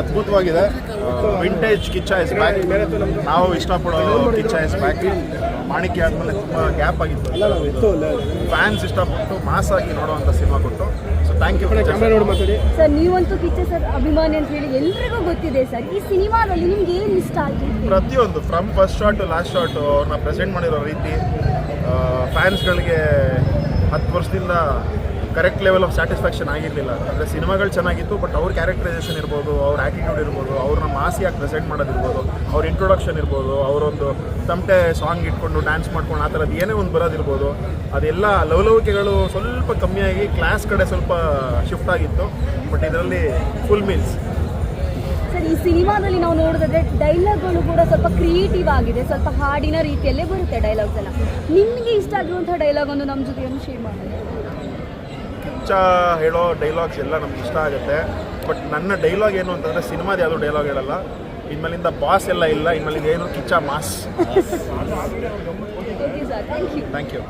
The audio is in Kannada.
ಅದ್ಭುತವಾಗಿದೆ. ವಿಂಟೇಜ್ ಕಿಚ್ಚ ಇಸ್ ಬ್ಯಾಕ್ ನಾವು ಇಷ್ಟಪಡೋ ಕಿಚ್ಚ ಇಸ್ ಬ್ಯಾಕ್ ಮಾಣಿಕ್ಯ ಆದಮೇಲೆ ತುಂಬ ಗ್ಯಾಪ್ ಆಗಿತ್ತು. ಫ್ಯಾನ್ಸ್ ಇಷ್ಟಪಟ್ಟು ಮಾಸ್ ಆಗಿ ನೋಡುವಂತ ಸಿನಿಮಾ ಕೊಟ್ಟು. ಸೊ ಥ್ಯಾಂಕ್ ಯು ಸರ್ ನೀವಂತೂ ಕಿಚ್ಚ ಸರ್ ಅಭಿಮಾನಿ ಅಂತ ಹೇಳಿ ಎಲ್ರಿಗೂ ಗೊತ್ತಿದೆ ಸರ್. ಈ ಸಿನಿಮಾದಲ್ಲಿ ನಿಮ್ಗೆ ಏನು ಇಷ್ಟ ಆಯ್ತು? ಪ್ರತಿಯೊಂದು from first shot to last shot ಅವ್ರನ್ನ ಪ್ರೆಸೆಂಟ್ ಮಾಡಿರೋ ರೀತಿ ಫ್ಯಾನ್ಸ್ಗಳಿಗೆ ಹತ್ತು ವರ್ಷದಿಂದ ಕರೆಕ್ಟ್ ಲೆವೆಲ್ ಆಫ್ ಸ್ಯಾಟಿಸ್ಫ್ಯಾಕ್ಷನ್ ಆಗಿರಲಿಲ್ಲ. ಅಂದರೆ ಸಿನಿಮಾಗಳು ಚೆನ್ನಾಗಿತ್ತು ಬಟ್ ಅವ್ರ ಕ್ಯಾರೆಕ್ಟರೈಸೇಷನ್ ಇರ್ಬೋದು, ಅವ್ರ ಆ್ಯಟಿಟ್ಯೂಡ್ ಇರ್ಬೋದು ಅವ್ರನ್ನ ಮಾಸಿಯಾಗಿ ಪ್ರೆಸೆಂಟ್ ಮಾಡೋದಿರ್ಬೋದು, ಅವ್ರ ಇಂಟ್ರೊಡಕ್ಷನ್ ಇರ್ಬೋದು, ಅವರೊಂದು ತಮಟೆ ಸಾಂಗ್ ಇಟ್ಕೊಂಡು ಡ್ಯಾನ್ಸ್ ಮಾಡ್ಕೊಂಡು ಆ ಥರದ್ದು ಏನೇ ಒಂದು ಬರೋದಿರ್ಬೋದು. ಅದೆಲ್ಲ ಲವಲವಿಕೆಗಳು ಸ್ವಲ್ಪ ಕಮ್ಮಿಯಾಗಿ ಕ್ಲಾಸ್ ಕಡೆ ಸ್ವಲ್ಪ ಶಿಫ್ಟ್ ಆಗಿತ್ತು ಬಟ್ ಇದರಲ್ಲಿ ಫುಲ್ ಮೀನ್ಸ್ ಸರ್, ಈ ಸಿನಿಮಾದಲ್ಲಿ ನಾವು ನೋಡಿದ್ರೆ ಡೈಲಾಗ್ಗಳು ಕೂಡ ಸ್ವಲ್ಪ ಕ್ರಿಯೇಟಿವ್ ಆಗಿದೆ, ಸ್ವಲ್ಪ ಹಾಡಿನ ರೀತಿಯಲ್ಲೇ ಬರುತ್ತೆ ಡೈಲಾಗ್ಸ್ ಎಲ್ಲ. ನಿಮಗೆ ಇಷ್ಟ ಆಗಿರುವಂಥ ಡೈಲಾಗ್ ಒಂದು ನಮ್ಮ ಜೊತೆಯನ್ನು ಶೇರ್ ಮಾಡಿ. ಕಿಚ್ಚ ಹೇಳೋ ಡೈಲಾಗ್ಸ್ ಎಲ್ಲ ನಮ್ಗೆ ಇಷ್ಟ ಆಗುತ್ತೆ. ಬಟ್ ನನ್ನ ಡೈಲಾಗ್ ಏನು ಅಂತಂದರೆ ಸಿನಿಮಾದ ಯಾವುದೋ ಡೈಲಾಗ್ ಹೇಳಲ್ಲ. ಇನ್ಮೇಲಿಂದ ಬಾಸ್ ಎಲ್ಲ ಇಲ್ಲ ಇನ್ಮೇಲಿಂದ ಏನು Kiccha mass. Thank you thank you